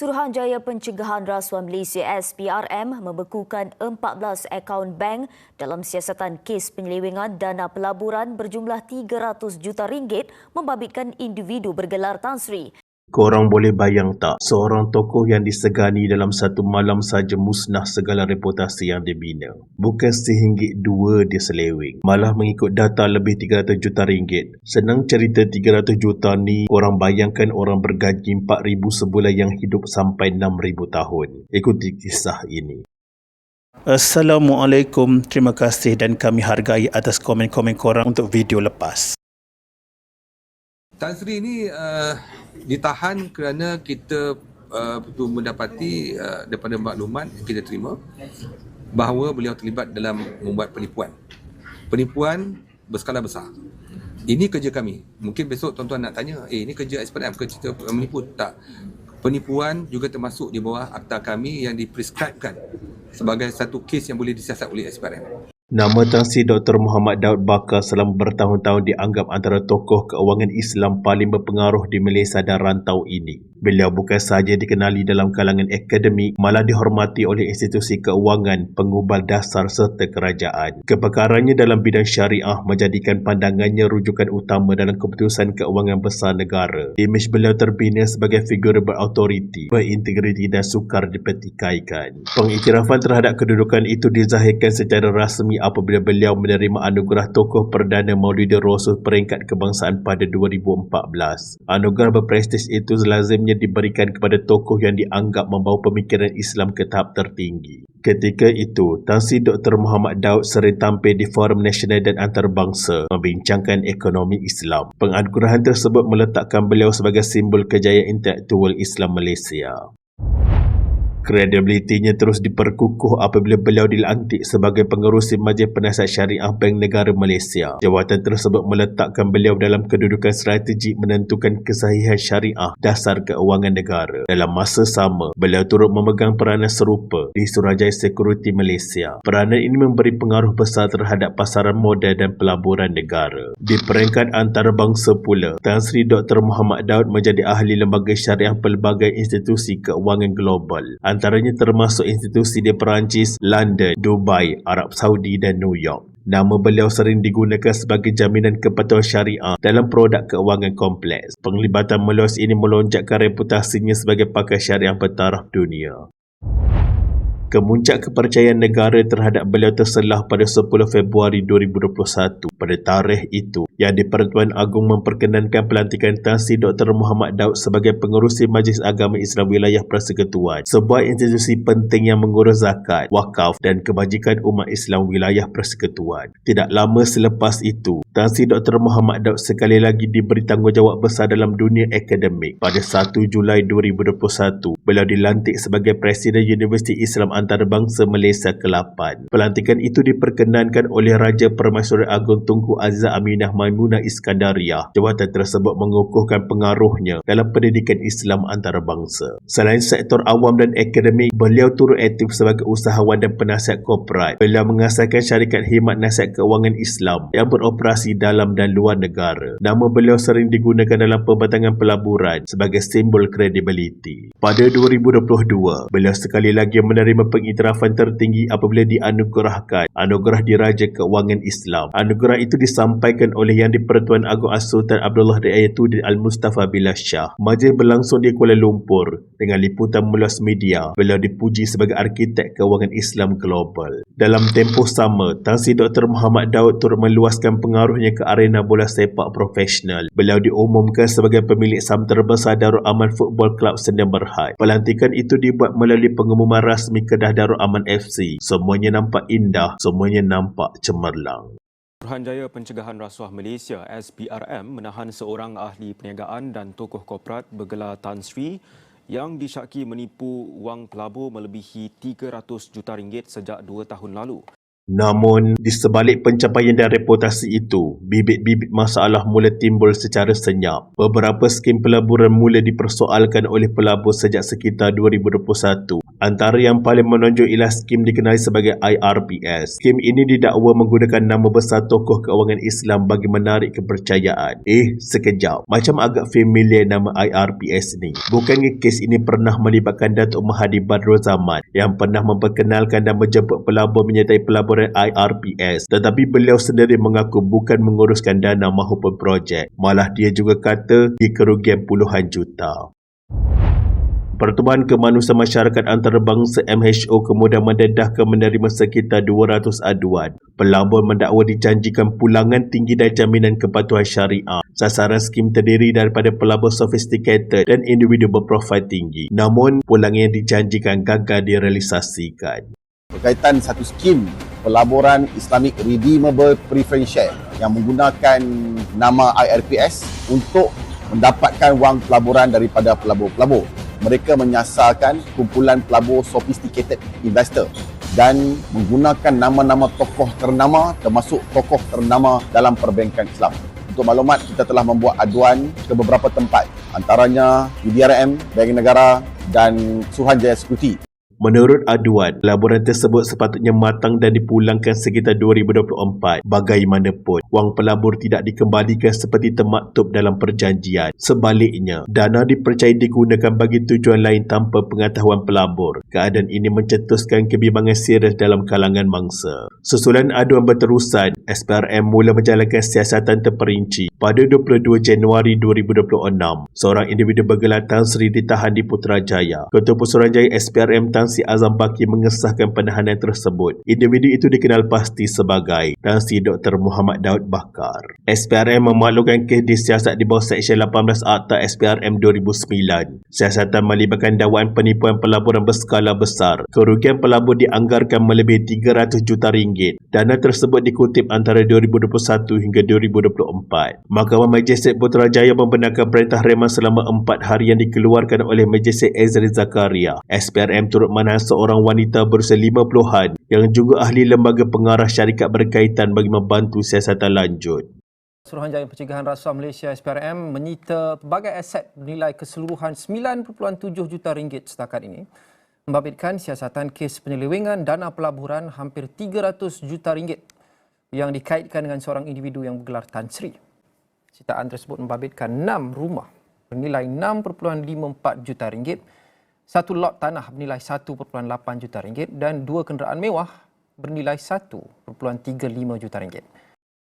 Suruhanjaya Pencegahan Rasuah Malaysia SPRM membekukan 14 akaun bank dalam siasatan kes penyelewengan dana pelaburan berjumlah 300 juta ringgit membabitkan individu bergelar Tan Sri. Korang boleh bayang tak, seorang tokoh yang disegani dalam satu malam saja musnah segala reputasi yang dibina. Bukan sehinggit dua dia seleweng, malah mengikut data lebih 300 juta ringgit. Senang cerita 300 juta ni, orang bayangkan orang bergaji 4,000 sebulan yang hidup sampai 6,000 tahun. Ikuti kisah ini. Assalamualaikum, terima kasih dan kami hargai atas komen-komen korang untuk video lepas. Tan Sri ini uh, ditahan kerana kita uh, mendapati uh, daripada maklumat yang kita terima bahawa beliau terlibat dalam membuat penipuan. Penipuan berskala besar. Ini kerja kami. Mungkin besok tuan-tuan nak tanya, eh ini kerja SPM ke cerita menipu? Tak. Penipuan juga termasuk di bawah akta kami yang diprescribekan sebagai satu kes yang boleh disiasat oleh SPRM. Nama Tan Sri Dr. Muhammad Daud Bakar selama bertahun-tahun dianggap antara tokoh keuangan Islam paling berpengaruh di Malaysia dan rantau ini. Beliau bukan sahaja dikenali dalam kalangan akademik, malah dihormati oleh institusi keuangan, pengubal dasar serta kerajaan. Kepakarannya dalam bidang syariah menjadikan pandangannya rujukan utama dalam keputusan keuangan besar negara. Imej beliau terbina sebagai figur berautoriti, berintegriti dan sukar dipertikaikan. Pengiktirafan terhadap kedudukan itu dizahirkan secara rasmi apabila beliau menerima anugerah tokoh Perdana Maulidi Rasul peringkat kebangsaan pada 2014. Anugerah berprestij itu lazimnya diberikan kepada tokoh yang dianggap membawa pemikiran Islam ke tahap tertinggi. Ketika itu, Tan Sri Dr. Muhammad Daud sering tampil di Forum Nasional dan Antarabangsa membincangkan ekonomi Islam. Penganugerahan tersebut meletakkan beliau sebagai simbol kejayaan intelektual Islam Malaysia. Kredibilitinya terus diperkukuh apabila beliau dilantik sebagai pengerusi Majlis Penasihat Syariah Bank Negara Malaysia. Jawatan tersebut meletakkan beliau dalam kedudukan strategik menentukan kesahihan syariah dasar keuangan negara. Dalam masa sama, beliau turut memegang peranan serupa di Surajaya Security Malaysia. Peranan ini memberi pengaruh besar terhadap pasaran modal dan pelaburan negara. Di peringkat antarabangsa pula, Tan Sri Dr. Muhammad Daud menjadi ahli lembaga syariah pelbagai institusi keuangan global antaranya termasuk institusi di Perancis, London, Dubai, Arab Saudi dan New York. Nama beliau sering digunakan sebagai jaminan kepatuhan syariah dalam produk keuangan kompleks. Penglibatan meluas ini melonjakkan reputasinya sebagai pakar syariah bertaraf dunia. Kemuncak kepercayaan negara terhadap beliau terselah pada 10 Februari 2021. Pada tarikh itu, yang di-Pertuan Agong memperkenankan pelantikan Tan Sri Dr. Muhammad Daud sebagai pengerusi Majlis Agama Islam Wilayah Persekutuan, sebuah institusi penting yang mengurus zakat, wakaf dan kebajikan umat Islam Wilayah Persekutuan. Tidak lama selepas itu, Tan Sri Dr. Muhammad Daud sekali lagi diberi tanggungjawab besar dalam dunia akademik. Pada 1 Julai 2021, beliau dilantik sebagai Presiden Universiti Islam Antarabangsa Malaysia ke-8. Pelantikan itu diperkenankan oleh Raja Permaisuri Agung Tunku Azizah Aminah Maimunah Iskandariah. Jawatan tersebut mengukuhkan pengaruhnya dalam pendidikan Islam antarabangsa. Selain sektor awam dan akademik, beliau turut aktif sebagai usahawan dan penasihat korporat. Beliau mengasaskan syarikat khidmat nasihat keuangan Islam yang beroperasi dalam dan luar negara. Nama beliau sering digunakan dalam pembatangan pelaburan sebagai simbol kredibiliti. Pada 2022, beliau sekali lagi menerima pengiktirafan tertinggi apabila dianugerahkan Anugerah Diraja Keuangan Islam. Anugerah itu disampaikan oleh Yang di-Pertuan Agong As-Sultan Abdullah Ayatuddin Al-Mustafa Billah Shah. Majlis berlangsung di Kuala Lumpur dengan liputan meluas media. Beliau dipuji sebagai arkitek keuangan Islam global. Dalam tempoh sama, Tan Sri Dr. Muhammad Daud turut meluaskan pengaruhnya ke arena bola sepak profesional. Beliau diumumkan sebagai pemilik saham terbesar Darul Aman Football Club Sdn Berhad. Pelantikan itu dibuat melalui pengumuman rasmi Kedah Darul Aman FC. Semuanya nampak indah, semuanya nampak cemerlang. Suruhanjaya Pencegahan Rasuah Malaysia SPRM menahan seorang ahli perniagaan dan tokoh korporat bergelar Tan Sri yang disyaki menipu wang pelabur melebihi 300 juta ringgit sejak dua tahun lalu. Namun, di sebalik pencapaian dan reputasi itu, bibit-bibit masalah mula timbul secara senyap. Beberapa skim pelaburan mula dipersoalkan oleh pelabur sejak sekitar 2021. Antara yang paling menonjol ialah skim dikenali sebagai IRPS. Skim ini didakwa menggunakan nama besar tokoh keuangan Islam bagi menarik kepercayaan. Eh, sekejap. Macam agak familiar nama IRPS ni. Bukannya kes ini pernah melibatkan Datuk Mahathir Badrul Zaman yang pernah memperkenalkan dan menjemput pelabur menyertai pelaburan IRPS tetapi beliau sendiri mengaku bukan menguruskan dana mahupun projek. Malah dia juga kata di kerugian puluhan juta. Pertubuhan Kemanusiaan Masyarakat Antarabangsa MHO kemudian mendedahkan menerima sekitar 200 aduan. Pelabur mendakwa dijanjikan pulangan tinggi dan jaminan kepatuhan syariah. Sasaran skim terdiri daripada pelabur sophisticated dan individu berprofil tinggi. Namun, pulangan yang dijanjikan gagal direalisasikan. berkaitan satu skim pelaburan Islamic Redeemable Preference Share yang menggunakan nama IRPS untuk mendapatkan wang pelaburan daripada pelabur-pelabur. Mereka menyasarkan kumpulan pelabur sophisticated investor dan menggunakan nama-nama tokoh ternama termasuk tokoh ternama dalam perbankan Islam. Untuk maklumat, kita telah membuat aduan ke beberapa tempat antaranya UDRM, Bank Negara dan Suruhanjaya Sekuti. Menurut aduan, laporan tersebut sepatutnya matang dan dipulangkan sekitar 2024. Bagaimanapun, wang pelabur tidak dikembalikan seperti termaktub dalam perjanjian. Sebaliknya, dana dipercayai digunakan bagi tujuan lain tanpa pengetahuan pelabur. Keadaan ini mencetuskan kebimbangan serius dalam kalangan mangsa. Susulan aduan berterusan, SPRM mula menjalankan siasatan terperinci. Pada 22 Januari 2026, seorang individu bergelar Tan Sri ditahan di Putrajaya. Ketua Pusuruhanjaya SPRM Tan Sri Azam Baki mengesahkan penahanan tersebut. Individu itu dikenal pasti sebagai Tan Sri Dr. Muhammad Daud Bakar. SPRM memaklumkan kes disiasat di bawah Seksyen 18 Akta SPRM 2009. Siasatan melibatkan dakwaan penipuan pelaburan berskala besar. Kerugian pelabur dianggarkan melebihi 300 juta ringgit. Dana tersebut dikutip antara 2021 hingga 2024. Mahkamah Majestik Putrajaya membenarkan perintah reman selama 4 hari yang dikeluarkan oleh Majestik Ezri Zakaria. SPRM turut menahan seorang wanita berusia 50-an yang juga ahli lembaga pengarah syarikat berkaitan bagi membantu siasatan lanjut. Suruhanjaya Pencegahan Rasuah Malaysia SPRM menyita pelbagai aset bernilai keseluruhan 9.7 juta ringgit setakat ini membabitkan siasatan kes penyelewengan dana pelaburan hampir 300 juta ringgit yang dikaitkan dengan seorang individu yang bergelar Tan Sri. Sitaan tersebut membabitkan 6 rumah bernilai 6.54 juta ringgit, satu lot tanah bernilai 1.8 juta ringgit dan dua kenderaan mewah bernilai 1.35 juta ringgit.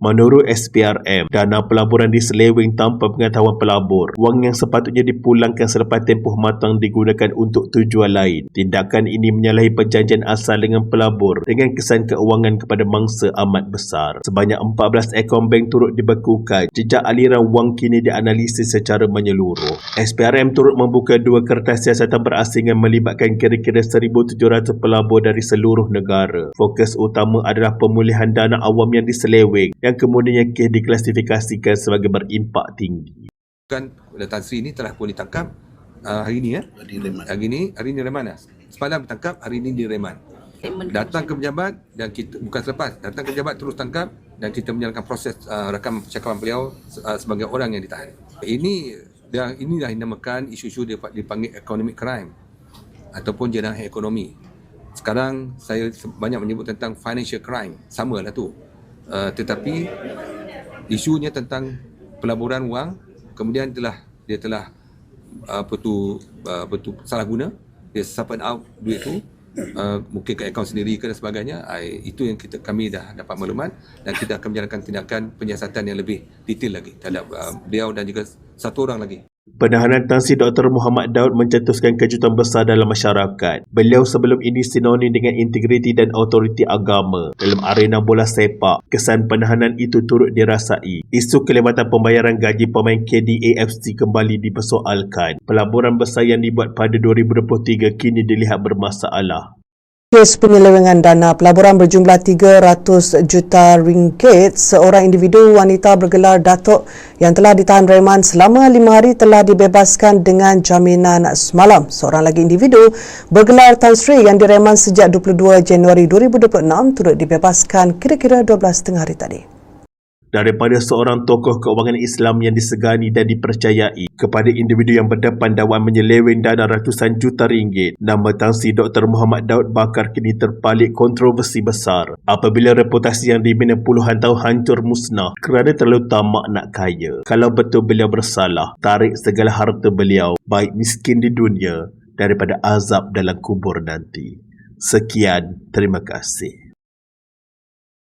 Menurut SPRM, dana pelaburan diseleweng tanpa pengetahuan pelabur. Wang yang sepatutnya dipulangkan selepas tempoh matang digunakan untuk tujuan lain. Tindakan ini menyalahi perjanjian asal dengan pelabur dengan kesan keuangan kepada mangsa amat besar. Sebanyak 14 akaun bank turut dibekukan. Jejak aliran wang kini dianalisis secara menyeluruh. SPRM turut membuka dua kertas siasatan berasingan melibatkan kira-kira 1,700 pelabur dari seluruh negara. Fokus utama adalah pemulihan dana awam yang diseleweng yang kemudiannya kes diklasifikasikan sebagai berimpak tinggi. Kan Tan Sri ni telah pun ditangkap uh, hari ni ya. Hari ni, hari ni reman lah. Semalam ditangkap, hari ni direman. Datang ke pejabat dan kita bukan selepas, datang ke pejabat terus tangkap dan kita menjalankan proses uh, rakam percakapan beliau uh, sebagai orang yang ditahan. Ini dan inilah yang dinamakan isu-isu dia dipanggil economic crime ataupun jenayah ekonomi. Sekarang saya banyak menyebut tentang financial crime. Samalah tu. Uh, tetapi isunya tentang pelaburan wang kemudian telah dia telah apa tu uh, betul salah guna. Dia siphon out duit tu uh, mungkin ke akaun sendiri ke dan sebagainya. I, itu yang kita kami dah dapat maklumat dan kita akan menjalankan tindakan penyiasatan yang lebih detail lagi terhadap uh, beliau dan juga satu orang lagi Penahanan Tan Sri Dr. Muhammad Daud mencetuskan kejutan besar dalam masyarakat. Beliau sebelum ini sinonim dengan integriti dan autoriti agama dalam arena bola sepak. Kesan penahanan itu turut dirasai. Isu kelewatan pembayaran gaji pemain KDAFC kembali dipersoalkan. Pelaburan besar yang dibuat pada 2023 kini dilihat bermasalah. Kes penyelewengan dana pelaburan berjumlah 300 juta ringgit seorang individu wanita bergelar Datuk yang telah ditahan reman selama lima hari telah dibebaskan dengan jaminan semalam. Seorang lagi individu bergelar Tan Sri yang direman sejak 22 Januari 2026 turut dibebaskan kira-kira 12 tengah hari tadi daripada seorang tokoh keuangan Islam yang disegani dan dipercayai kepada individu yang berdepan dakwaan menyeleweng dana ratusan juta ringgit. Nama Tan Sri Dr. Muhammad Daud Bakar kini terpalik kontroversi besar apabila reputasi yang dibina puluhan tahun hancur musnah kerana terlalu tamak nak kaya. Kalau betul beliau bersalah, tarik segala harta beliau, baik miskin di dunia daripada azab dalam kubur nanti. Sekian, terima kasih.